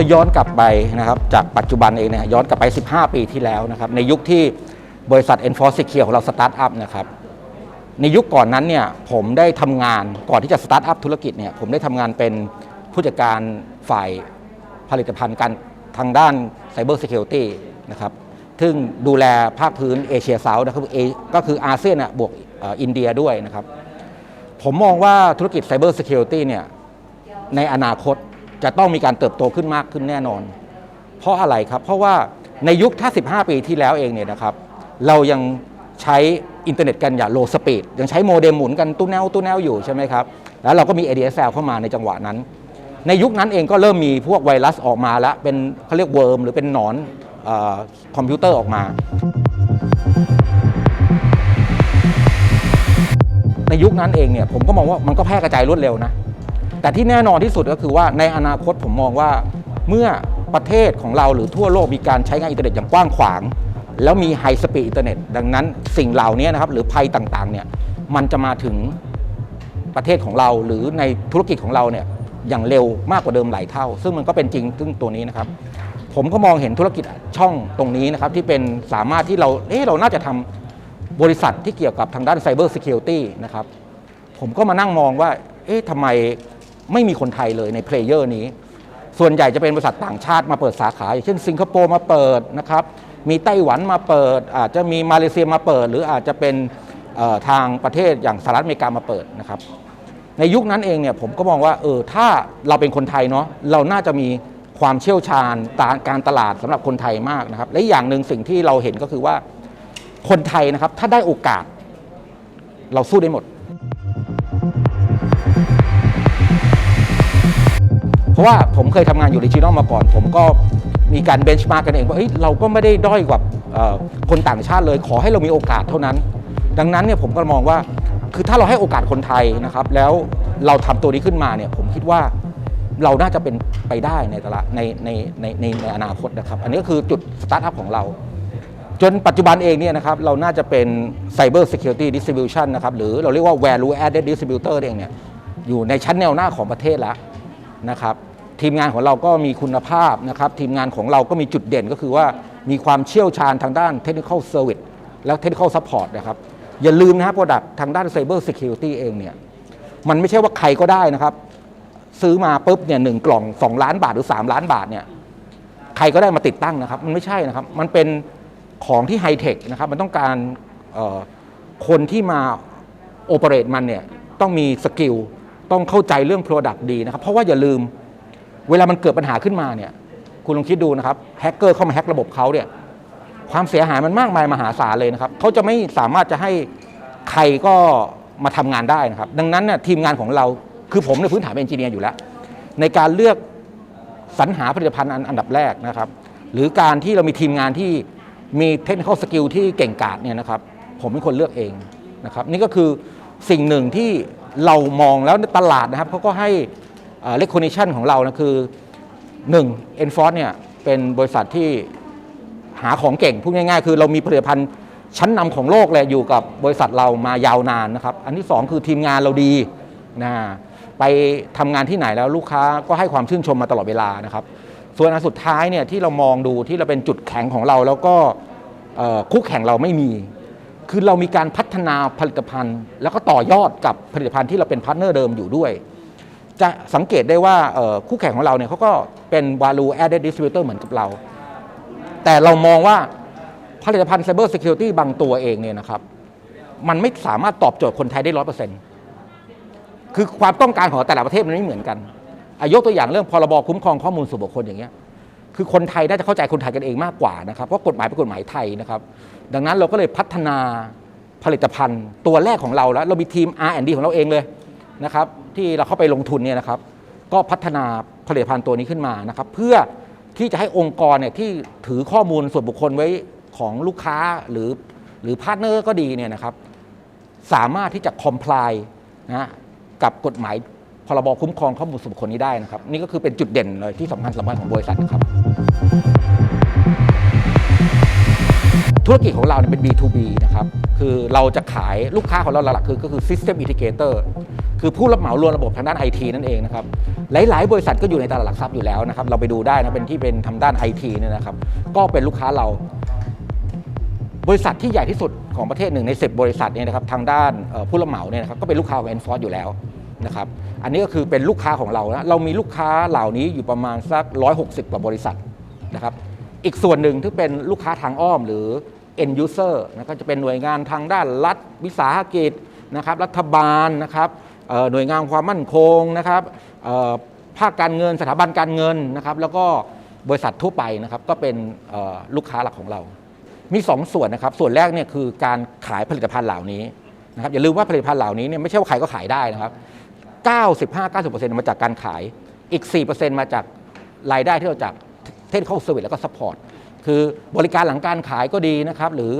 เราย้อนกลับไปนะครับจากปัจจุบันเองเนี่ยย้อนกลับไป 15 ปีที่แล้วนะครับในยุคที่บริษัท Enforce Secure ของเราสตาร์ทอัพนะครับในยุคก่อนนั้นเนี่ยผมได้ทำงานก่อนที่จะสตาร์ทอัพธุรกิจเนี่ยผมได้ทำงานเป็นผู้จัดการฝ่ายผลิตภัณฑ์การทางด้าน Cyber Security นะครับซึ่งดูแลภาคพื้นเอเชียเซาท์นะครับก็คืออาเซียนบวกอินเดียด้วยนะครับ ผมมองว่าธุรกิจ Cyber Security เนี่ยในอนาคต จะต้องมีการเติบโตขึ้นมากขึ้นแน่นอน เพราะอะไรครับ เพราะว่าในยุคถ้า 15 ปีที่แล้วเองเนี่ยนะครับ เรายังใช้อินเทอร์เน็ตกันอย่างโลสปีดยังใช้โมเด็มหมุนกันตู้แนวตู้แนวอยู่ใช่ไหมครับ แล้วเราก็มี ADSL เข้ามาในจังหวะนั้น ในยุคนั้นเองก็เริ่มมีพวกไวรัสออกมาแล้ว เป็นเขาเรียกเวิร์มหรือเป็นหนอนอคอมพิวเตอร์ออกมาในยุคนั้นเองเนี่ยผมก็มองว่ามันก็แพร่กระจายรวดเร็วนะ แต่ที่แน่นอนที่สุดก็คือว่าในอนาคตผมมองว่าเมื่อประเทศของเราหรือทั่วโลกมีการใช้งานอินเทอร์เน็ตอย่างกว้างขวาง แล้วมีไฮสปีดอินเทอร์เน็ตดังนั้นสิ่งเหล่านี้นะครับหรือภัยต่างๆเนี่ยมันจะมาถึงประเทศของเราหรือในธุรกิจของเราเนี่ยอย่างเร็วมากกว่าเดิมหลายเท่า ซึ่งมันก็เป็นจริงซึ่งตัวนี้นะครับ ผมก็มองเห็นธุรกิจช่องตรงนี้นะครับที่เป็นสามารถที่เราเอ๊ะเราน่าจะทำบริษัทที่เกี่ยวกับทางด้านไซเบอร์ซิเคียวตี้นะครับผมก็มานั่งมองว่าเอ๊ะทำไม ไม่มีคนไทยเลยในเพลเยอร์นี้ ส่วนใหญ่จะเป็นบริษัทต่างชาติมาเปิดสาขา อย่างเช่นสิงคโปร์มาเปิดนะครับ มีไต้หวันมาเปิด อาจจะมีมาเลเซียมาเปิด หรืออาจจะเป็นทางประเทศอย่างสหรัฐอเมริกามาเปิดนะครับ ในยุคนั้นเองเนี่ยผมก็มองว่าเออถ้าเราเป็นคนไทยเนาะเราน่าจะมีความเชี่ยวชาญตาการตลาดสำหรับคนไทยมากนะครับ และอย่างหนึ่งสิ่งที่เราเห็นก็คือว่าคนไทยนะครับถ้าได้โอกาส เราสู้ได้หมด ราะว่าผมเคยทำงานอยู่ดิจิทัลมาก่อน ผมก็มีการเบนช์มาร์กกันเองว่าเฮ้ยเราก็ไม่ได้ด้อยกว่าคนต่างชาติเลย ขอให้เรามีโอกาสเท่านั้น ดังนั้นเนี่ยผมก็มองว่าคือถ้าเราให้โอกาสคนไทยนะครับ แล้วเราทำตัวนี้ขึ้นมาเนี่ยผมคิดว่าเราน่าจะเป็นไปได้ในตลาดในในในในในอนาคตนะครับ อันนี้ก็คือจุดสตาร์ทอัพของเรา จนปัจจุบันเองเนี่ยนะครับเราน่าจะเป็น Cyber Security Distribution นะครับหรือเราเรียกว่า Value Added Distributor เองเนี่ยอยู่ในชั้นแนวหน้าของประเทศแล้วนะครับ ทีมงานของเราก็มีคุณภาพนะครับทีมงานของเราก็มีจุดเด่นก็คือว่ามีความเชี่ยวชาญทางด้าน Technical Service และ Technical Support นะครับ อย่าลืมนะครับ Product ทางด้าน Cyber Security เองเนี่ยมันไม่ใช่ว่าใครก็ได้นะครับ ซื้อมาปุ๊บเนี่ยหนึ่งกล่อง 2 ล้านบาทหรือ 3 ล้านบาทเนี่ยใครก็ได้มาติดตั้งนะครับ มันไม่ใช่นะครับ มันเป็นของที่ไฮเทคนะครับ มันต้องการคนที่มาโอเปเรตมันเนี่ยต้องมีสกิลต้องเข้าใจเรื่อง Product ดีนะครับ เพราะว่าอย่าลืม เวลามันเกิดปัญหาขึ้นมาเนี่ย คุณลองคิดดูนะครับแฮกเกอร์เข้ามาแฮกระบบเขาเนี่ย ความเสียหายมันมากมายมหาศาลเลยนะครับเขาจะไม่สามารถจะให้ใครก็มาทำงานได้นะครับ ดังนั้นเนี่ยทีมงานของเราคือผมในพื้นฐานเป็นเอนจิเนียร์อยู่แล้ว ในการเลือกสรรหาผลิตภัณฑ์อันอันดับแรกนะครับ หรือการที่เรามีทีมงานที่มีเทคนิคอลสกิลที่เก่งกาจเนี่ยนะครับ ผมเป็นคนเลือกเองนะครับ นี่ก็คือสิ่งหนึ่งที่เรามองแล้วในตลาดนะครับเขาก็ให้ เลคคอนิชันของเรานะคือ 1 e n f o r c e เนี่ยเป็นบริษัทที่หาของเก่งพูดง่ายๆ คือเรามีผลิตภัณฑ์ชั้นนำของโลกเลยอยู่กับบริษัทเรามายาวนานนะครับ อันที่ 2 คือทีมงานเราดีนะไปทำงานที่ไหนแล้วลูกค้าก็ให้ความชื่นชมมาตลอดเวลานะครับ ส่วนอันสุดท้ายเนี่ยที่เรามองดูที่เราเป็นจุดแข็งของเรา แล้วก็คู่แข่งเราไม่มี คือเรามีการพัฒนาผลิตภัณฑ์ แล้วก็ต่อยอดกับผลิตภัณฑ์ที่เราเป็นพาร์ทเนอร์เดิมอยู่ด้วย จะสังเกตได้ว่าคู่แข่งของเราเนี่ยเขาก็เป็น value added distributor เหมือนกับเรา แต่เรามองว่าผลิตภัณฑ์ cyber security บางตัวเองเนี่ยนะครับ มันไม่สามารถตอบโจทย์คนไทยได้ร้อยเปอร์เซ็นต์คือความต้องการของแต่ละประเทศมันไม่เหมือนกันยกตัวอย่างเรื่องพรบคุ้มครองข้อมูลส่วนบุคคลอย่างเงี้ยคือคนไทยน่าจะเข้าใจคนไทยกันเองมากกว่านะครับเพราะกฎหมายเป็นกฎหมายไทยนะครับ ดังนั้นเราก็เลยพัฒนาผลิตภัณฑ์ตัวแรกของเราแล้ว เรามีทีม R&D ของเราเองเลย นะครับที่เราเข้าไปลงทุนเนี่ยนะครับก็พัฒนาผลิตภัณฑ์ตัวนี้ขึ้นมานะครับเพื่อที่จะให้องค์กรเนี่ยที่ถือข้อมูลส่วนบุคคลไว้ของลูกค้าหรือหรือพาร์ทเนอร์ก็ดีเนี่ยนะครับสามารถที่จะ comply นะฮะกับกฎหมายพรบคุ้มครองข้อมูลส่วนบุคคลนี้ได้นะครับ นี่ก็คือเป็นจุดเด่นเลยที่สำคัญสำคัญของบริษัทนะครับธุรกิจของเราเนี่ยเป็น B2B นะครับ คือเราจะขายลูกค้าของเราหลักๆคือก็คือ System Integrator คือผู้รับเหมารวมระบบทางด้านไอทีนั่นเองนะครับหลาย ๆ บริษัทก็อยู่ในตลาดหลักทรัพย์อยู่แล้วนะครับเราไปดูได้นะเป็นที่เป็นทำด้านไอทีเนี่ยนะครับก็เป็นลูกค้าเรา บริษัทที่ใหญ่ที่สุดของประเทศหนึ่งใน 10 บริษัทเนี่ยนะครับทางด้านผู้รับเหมาเนี่ยนะครับก็เป็นลูกค้าของ Enforce อยู่แล้วนะครับอันนี้ก็คือเป็นลูกค้าของเรานะเรามีลูกค้าเหล่านี้อยู่ประมาณสัก 160 กว่าบริษัทนะครับอีกส่วนหนึ่งที่เป็นลูกค้าทางอ้อมหรือ end user นะก็จะเป็นหน่วยงานทางด้านรัฐวิสาหกิจนะครับรัฐบาลนะครับ หน่วยงานความมั่นคงนะครับภาคการเงินสถาบันการเงินนะครับ แล้วก็บริษัททั่วไปนะครับก็เป็นลูกค้าหลักของเรา มี 2 ส่วนนะครับ ส่วนแรกเนี่ยคือการขายผลิตภัณฑ์เหล่านี้นะครับอย่าลืมว่าผลิตภัณฑ์เหล่านี้เนี่ยไม่ใช่ว่าใครก็ขายได้นะครับ 95-90%มาจากการขายอีก 4%มาจากรายได้ที่เราจากเทคนิคเซอร์วิสแล้วก็ซัพพอร์ต คือบริการหลังการขายก็ดีนะครับหรือ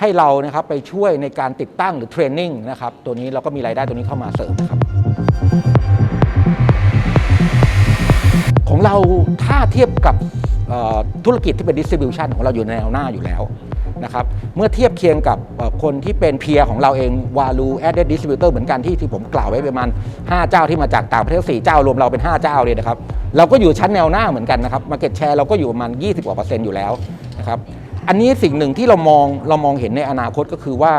ให้เรานะครับไปช่วยในการติดตั้งหรือเทรนนิ่งนะครับตัวนี้เราก็มีรายได้ตัวนี้เข้ามาเสริมนะครับของเราถ้าเทียบกับธุรกิจที่เป็นดิส t r i b u t i o n ของเราอยู่ในแนวหน้าอยู่แล้ว นะครับเมื่อเทียบเคียงกับคนที่เป็นเพียของเราเอง Value Added Distributor เหมือนกันที่ที่ผมกล่าวไว้ประมาณ 5 เจ้าที่มาจากต่างประเทศ 4 เจ้ารวมเราเป็น 5 เจ้าเลยนะครับเราก็อยู่ชั้นแนวหน้าเหมือนกันนะครับ Market Share เราก็อยู่ประมาณ 20กว่าเปอร์เซ็นต์อยู่แล้วนะครับอันนี้สิ่งหนึ่งที่เรามองเรามองเห็นในอนาคตก็คือว่า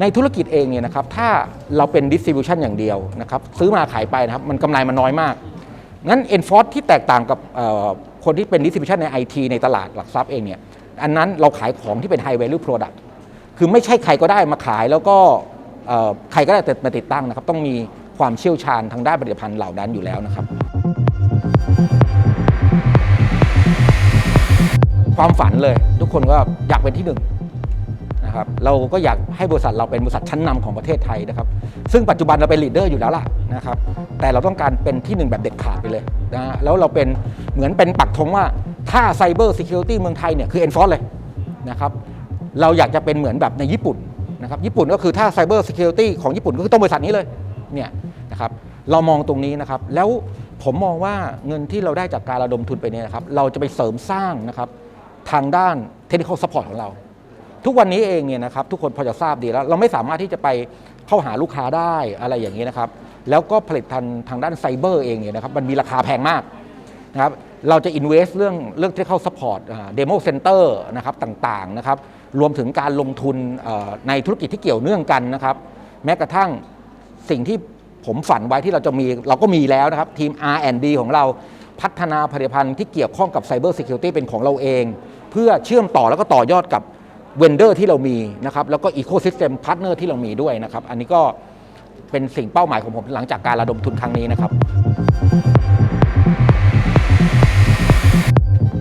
ในธุรกิจเองเนี่ยนะครับถ้าเราเป็น distribution อย่างเดียวนะครับซื้อมาขายไปนะครับมันกำไรมันน้อยมากงั้น Enforce ที่แตกต่างกับคนที่เป็น distribution ใน IT ในตลาดหลักทรัพย์เองเนี่ย อันนั้นเราขายของที่เป็น high value product คือไม่ใช่ใครก็ได้มาขายแล้วก็ใครก็ได้มาติดตั้งนะครับ ต้องมีความเชี่ยวชาญทางด้านผลิตภัณฑ์เหล่านั้นอยู่แล้วนะครับ ความฝันเลยทุกคนก็อยากเป็นที่หนึ่งนะครับเราก็อยากให้บริษัทเราเป็นบริษัทชั้นนำของประเทศไทยนะครับ ซึ่งปัจจุบันเราเป็นลีดเดอร์อยู่แล้วล่ะนะครับ แต่เราต้องการเป็นที่หนึ่งแบบเด็ดขาดไปเลยนะฮะแล้วเราเป็นเหมือนเป็นปักธงว่า ถ้าไซเบอร์ซิเคียวริตี้เมืองไทยเนี่ยคือเอ็นฟอร์เลยนะครับเราอยากจะเป็นเหมือนแบบในญี่ปุ่นนะครับญี่ปุ่นก็คือถ้าไซเบอร์ซิเคียวริตี้ของญี่ปุ่นก็คือต้องบริษัทนี้เลยเนี่ยนะครับเรามองตรงนี้นะครับแล้วผมมองว่าเงินที่เราได้จากการระดมทุนไปเนี่ยนะครับเราจะไปเสริมสร้างนะครับทางด้านเทคนิคอลซัพพอร์ตของเรา ทุกวันนี้เองเนี่ยนะครับทุกคนพอจะทราบดีแล้ว เราไม่สามารถที่จะไปเข้าหาลูกค้าได้อะไรอย่างนี้นะครับแล้วก็ผลิตทางทางด้านไซเบอร์เองเนี่ยนะครับมันมีราคาแพงมาก นะครับเราจะ invest เรื่องเรื่องที่เข้า support เดโมเซ็นเตอร์นะครับต่างๆนะครับรวมถึงการลงทุนในธุรกิจที่เกี่ยวเนื่องกันนะครับ แม้กระทั่งสิ่งที่ผมฝันไว้ที่เราจะมีเราก็มีแล้วนะครับ ทีม R&D ของเราพัฒนาผลิตภัณฑ์ที่เกี่ยวข้องกับ Cyber Security เป็นของเราเอง เพื่อเชื่อมต่อแล้วก็ต่อยอดกับเวนเดอร์ที่เรามีนะครับแล้วก็อีโค y ิสเต็มพาร์ทเนอร์ที่เรามีด้วยนะครับ อันนี้ก็เป็นสิ่งเป้าหมายของผมหลังจากการระดมทุนครั้งนี้นะครับ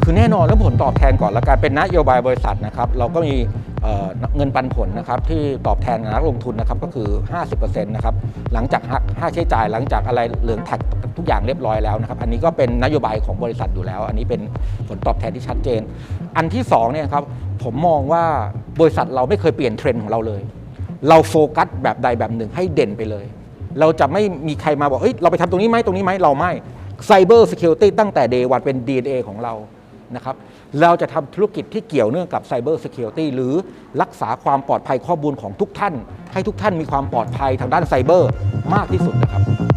คือแน่นอนเรื่องผลตอบแทนก่อนและการเป็นนโยบายบริษัทนะครับเราก็มีเเงินปันผลนะครับที่ตอบแทนนักลงทุนนะครับก็คือ 50%นะครับหลังจากหักค่าใช้จ่ายหลังจากอะไรเหลืองแท็กทุกอย่างเรียบร้อยแล้วนะครับอันนี้ก็เป็นนโยบายของบริษัทอยู่แล้ว อันนี้เป็นผลตอบแทนที่ชัดเจน อันที่สองเนี่ยครับผมมองว่าบริษัทเราไม่เคยเปลี่ยนเทรนด์ของเราเลย เราโฟกัสแบบใดแบบหนึ่งให้เด่นไปเลย เราจะไม่มีใครมาบอกเอ้ยเราไปทำตรงนี้ไหมตรงนี้ไหมเราไม่ Cyber Security ตั้งแต่ Day วันเป็น DNA ของเรา นะครับเราจะทำธุรกิจที่เกี่ยวเนื่องกับไซเบอร์ซิเคียวตี้หรือรักษาความปลอดภัยข้อมูลของทุกท่าน ให้ทุกท่านมีความปลอดภัยทางด้านไซเบอร์มากที่สุดนะครับ